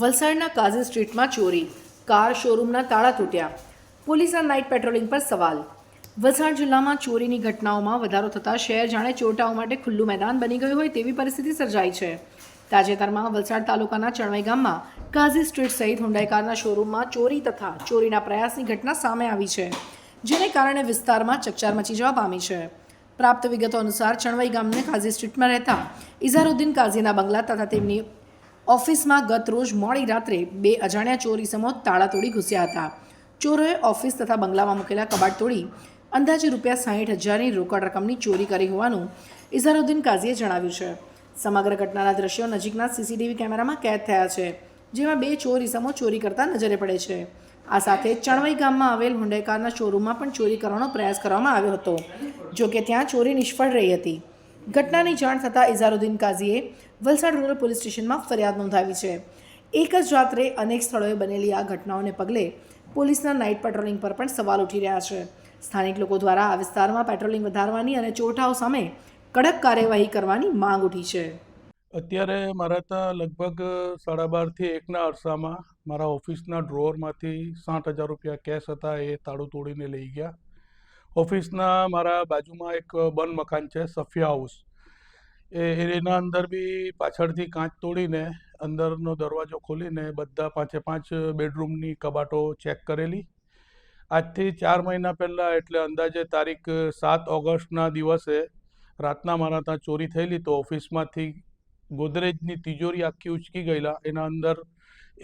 વલસાડના કાઝી સ્ટ્રીટમાં ચોરી. કાર શોરૂમના તાળા તૂટ્યા. પોલીસના નાઇટ પેટ્રોલિંગ પર સવાલ. વલસાડ જિલ્લામાં ચોરીની ઘટનાઓમાં વધારો થતાં શહેર જાણે ચોરટાઓ માટે ખુલ્લું મેદાન બની ગયું હોય તેવી પરિસ્થિતિ સર્જાઈ છે. તાજેતરમાં વલસાડ તાલુકાના ચણવાઈ ગામમાં કાઝી સ્ટ્રીટ સહિત હુંડાઈ કારના શોરૂમમાં ચોરી તથા ચોરીના પ્રયાસની ઘટના સામે આવી છે, જેને કારણે વિસ્તારમાં ચકચાર મચી જવા પામી છે. પ્રાપ્ત વિગતો અનુસાર ચણવાઈ ગામને કાઝી સ્ટ્રીટમાં રહેતા ઇઝારુદ્દીન કાઝીના બંગલા તથા તેમની ઓફિસમાં ગત રોજ મોડી રાત્રે બે અજાણ્યા ચોરી સમો તાળા તોડી ઘૂસ્યા હતા. ચોરોએ ઓફિસ તથા બંગલામાં મૂકેલા કબાટ તોડી અંદાજે રૂપિયા સાહીઠ હજારની રોકડ રકમની ચોરી કરી હોવાનું ઇઝારુદ્દીન કાઝીએ જણાવ્યું છે. સમગ્ર ઘટનાના દ્રશ્યો નજીકના સીસીટીવી કેમેરામાં કેદ થયા છે, જેમાં બે ચોર ઇસમો ચોરી કરતા નજરે પડે છે. આ સાથે ચણવઈ ગામમાં આવેલ હુંડાઈ કારના શોરૂમમાં પણ ચોરી કરવાનો પ્રયાસ કરવામાં આવ્યો હતો, જોકે ત્યાં ચોરી નિષ્ફળ રહી હતી. ઘટનાની જાણ થતાં ઇઝારુદ્દીન કાઝીએ વલસાડ રૂરલ પોલીસ સ્ટેશનમાં ફરિયાદ નોંધાવી છે. એક જ રાત્રે અનેક સ્થળોએ બનેલી આ ઘટનાઓને પગલે પોલીસના નાઇટ પેટ્રોલિંગ પર પણ સવાલ ઉઠી રહ્યા છે. સ્થાનિક લોકો દ્વારા આ વિસ્તારમાં પેટ્રોલિંગ વધારવાની અને ચોરટાઓ સામે કડક કાર્યવાહી કરવાની માંગ ઉઠી છે. અત્યારે મારા ત્યાં લગભગ સાડા બારથી એકના અરસામાં મારા ઓફિસના ડ્રોવરમાંથી સાઠ હજાર રૂપિયા કેશ હતા એ તાળું તોડીને લઈ ગયા. ઓફિસના મારા બાજુમાં એક બંધ મકાન છે, સફિયા હાઉસ. એ એના અંદર બી પાછળથી કાચ તોડીને અંદરનો દરવાજો ખોલીને બધા પાંચે પાંચ બેડરૂમની કબાટો ચેક કરેલી. આજથી ચાર મહિના પહેલાં, એટલે અંદાજે તારીખ સાત ઓગસ્ટના દિવસે રાતના મારા ત્યાં ચોરી થયેલી તો ઓફિસમાંથી ગોદરેજની તિજોરી આખી ઉચકી ગયેલા. એના અંદર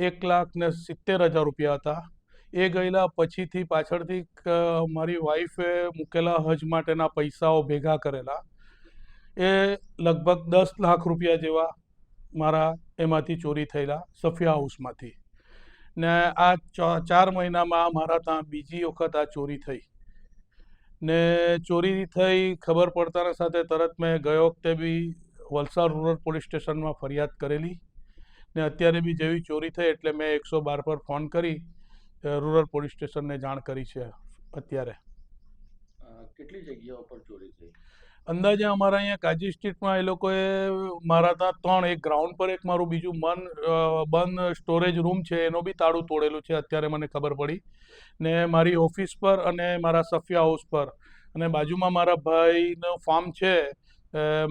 એક લાખ ને સિત્તેર હજાર રૂપિયા હતા. એ ગયેલા પછીથી પાછળથી મારી વાઈફે મૂકેલા હજ માટેના પૈસાઓ ભેગા કરેલા. એ લગભગ દસ લાખ રૂપિયા જેવા મારા એમાંથી ચોરી થયેલા સફિયા હાઉસમાંથી. ને આ ચાર મહિનામાં મારા ત્યાં બીજી વખત આ ચોરી થઈ. ને ચોરી થઈ ખબર પડતાના સાથે તરત મેં ગયો વખતે બી વલસાડ રૂરલ પોલીસ સ્ટેશનમાં ફરિયાદ કરેલી. ને અત્યારે બી જેવી ચોરી થઈ એટલે મેં એકસો બાર પર ફોન કરી. રૂરલ પોલીસ સ્ટેશનને જાણ કરી છે અત્યારે. કેટલી જગ્યાઓ પર ચોરી થઈ? અંદાજે અમારા અહીંયા કાજી સ્ટ્રીટમાં એ લોકોએ મારા ત્યાં ત્રણ એક ગ્રાઉન્ડ પર એક મારું બીજું મન બંધ સ્ટોરેજ રૂમ છે એનો બી તાળું તોડેલું છે અત્યારે મને ખબર પડી. ને મારી ઓફિસ પર અને મારા સફિયા હાઉસ પર. અને બાજુમાં મારા ભાઈનો ફાર્મ છે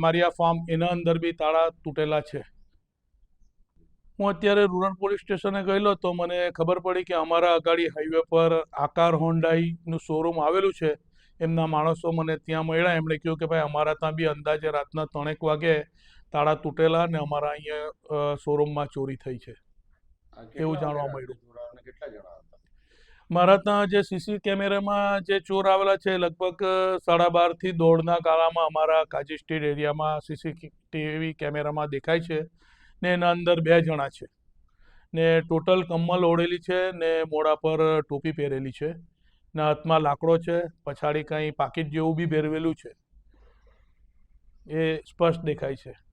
મારી આ ફાર્મ એના અંદર બી તાળા તૂટેલા છે. હું અત્યારે રૂરલ પોલીસ સ્ટેશને ગયેલો તો મને ખબર પડી કે અમારા અગાડી હાઈવે પર આકાર હોન્ડાઈનું શોરૂમ આવેલું છે. એમના માણસો મને ત્યાં મળ્યા. એમણે કહ્યું કે ભાઈ અમારા ત્યાં બી અંદાજે રાતના ત્રણેક વાગે તાળા તૂટેલા ને અમારા અહીંયા શોરૂમમાં ચોરી થઈ છે. એવું જાણવા મળ્યું. કેટલા જણા મારા ત્યાં જે સીસી કેમેરામાં જે ચોર આવેલા છે લગભગ સાડા બારથી દોઢના ગાળામાં અમારા કાજી સ્ટેટ એરિયામાં સીસીટીવી કેમેરામાં દેખાય છે. ને એના અંદર બે જણા છે. ને ટોટલ કમ્મલ ઓઢેલી છે ને મોઢા પર ટોપી પહેરેલી છે. ને હાથમાં લાકડો છે, પછાડી કંઈ પાકીટ જેવું બી ભેરવેલું છે. એ સ્પષ્ટ દેખાય છે.